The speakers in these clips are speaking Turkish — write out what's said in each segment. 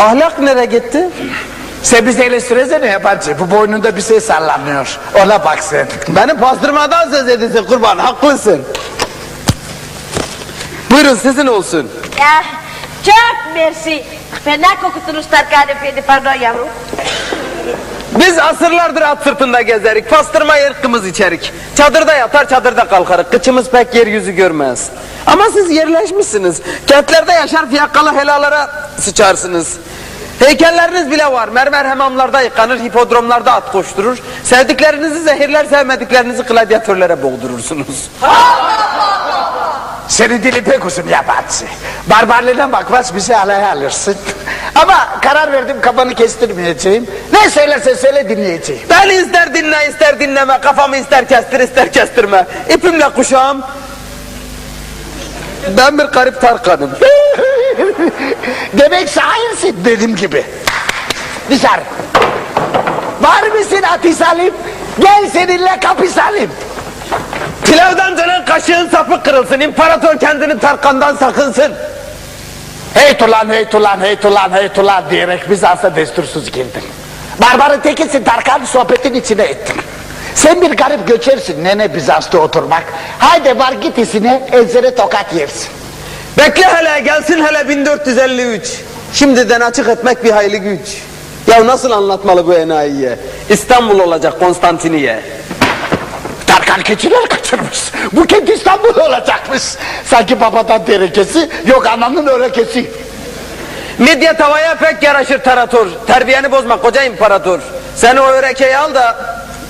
Ahlak nereye gitti? Sen bize eleştiresene yabancı. Bu boynunda bir şey sallanıyor. Ona bak sen. Benim pastırmadan söz edilsin kurban haklısın. Buyurun sizin olsun. Ya, çok mersi. Fena kokutunuz Tarkan Efendi, pardon yavrum. Biz asırlardır at sırtında gezerik. Pastırma ırkımız içerik. Çadırda yatar çadırda kalkarık. Kıçımız pek yeryüzü görmez. Ama siz yerleşmişsiniz. Kentlerde yaşar fiyakalı helalara sıçarsınız. Heykelleriniz bile var. Mermer hamamlarda yıkanır, hipodromlarda at koşturur. Sevdiklerinizi zehirler, sevmediklerinizi gladyatörlere boğdurursunuz. Senin dilin pek uzun yabancı. Barbarlığına bakmaz bizi alaya alırsın. Ama karar verdim kafanı kestirmeyeceğim. Ne söylersen söyle dinleyeceğim. Ben ister dinle ister dinleme, kafamı ister kestir ister kestirme. İpimle kuşağım. Ben bir garip Tarkan'ım. Demek şairsin dediğim gibi. Dışarı. Var mısın Ati Salim? Gel seninle kapisalim. Pilavdan dönen kaşığın sapı kırılsın. İmparator kendini Tarkan'dan sakınsın. Hey tulan hey tulan hey tulan hey tulan diyerek Bizans'a destursuz girdin. Barbarın tekisin Tarkan sohbetin içine ettin. Sen bir garip göçersin nene Bizans'ta oturmak. Haydi var git isine enzere tokat yersin. Bekle hele gelsin hele 1453. Şimdiden açık etmek bir hayli güç. Ya nasıl anlatmalı bu enayiye? İstanbul olacak Konstantiniye. Tarkan keçiler kaçırmış. Bu kent İstanbul olacakmış. Sanki babadan derekesi yok ananın örekesi. Midye tavaya pek yaraşır tarator. Terbiyeni bozma koca imparator. Sen o örekeyi al da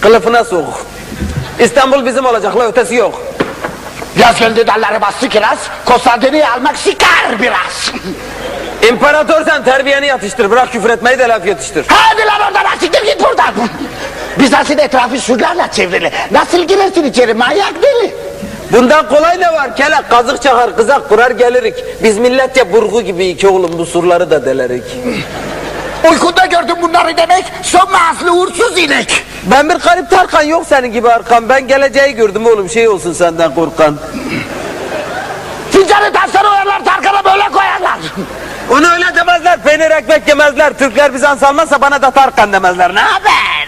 kılıfına sok. İstanbul bizim olacak la ötesi yok. Geldi dalları bastı kiraz. Konstantiniye almak sikar biraz. İmparator sen terbiyeni yatıştır. Bırak küfür etmeyi de laf yetiştir. Hadi lan oradan asiktir git buradan. Bizans'ın etrafı surlarla çevrili. Nasıl girersin içeri manyak deli? Bundan kolay ne var? Kelek kazık çakar kızak kurar gelirik. Biz milletçe burgu gibi iki oğlum bu surları da delerik. Uykunda gördüm bunları demek. Son aslı uğursuz inek. Ben bir garip Tarkan yok senin gibi arkan. Ben geleceği gördüm oğlum şey olsun senden korkan. Fincanı taşları oyarlar Tarkan'a böyle koyarlar. Onu öyle demezler. Peynir ekmek yemezler. Türkler Bizans almazsa bana da Tarkan demezler. Ne haber?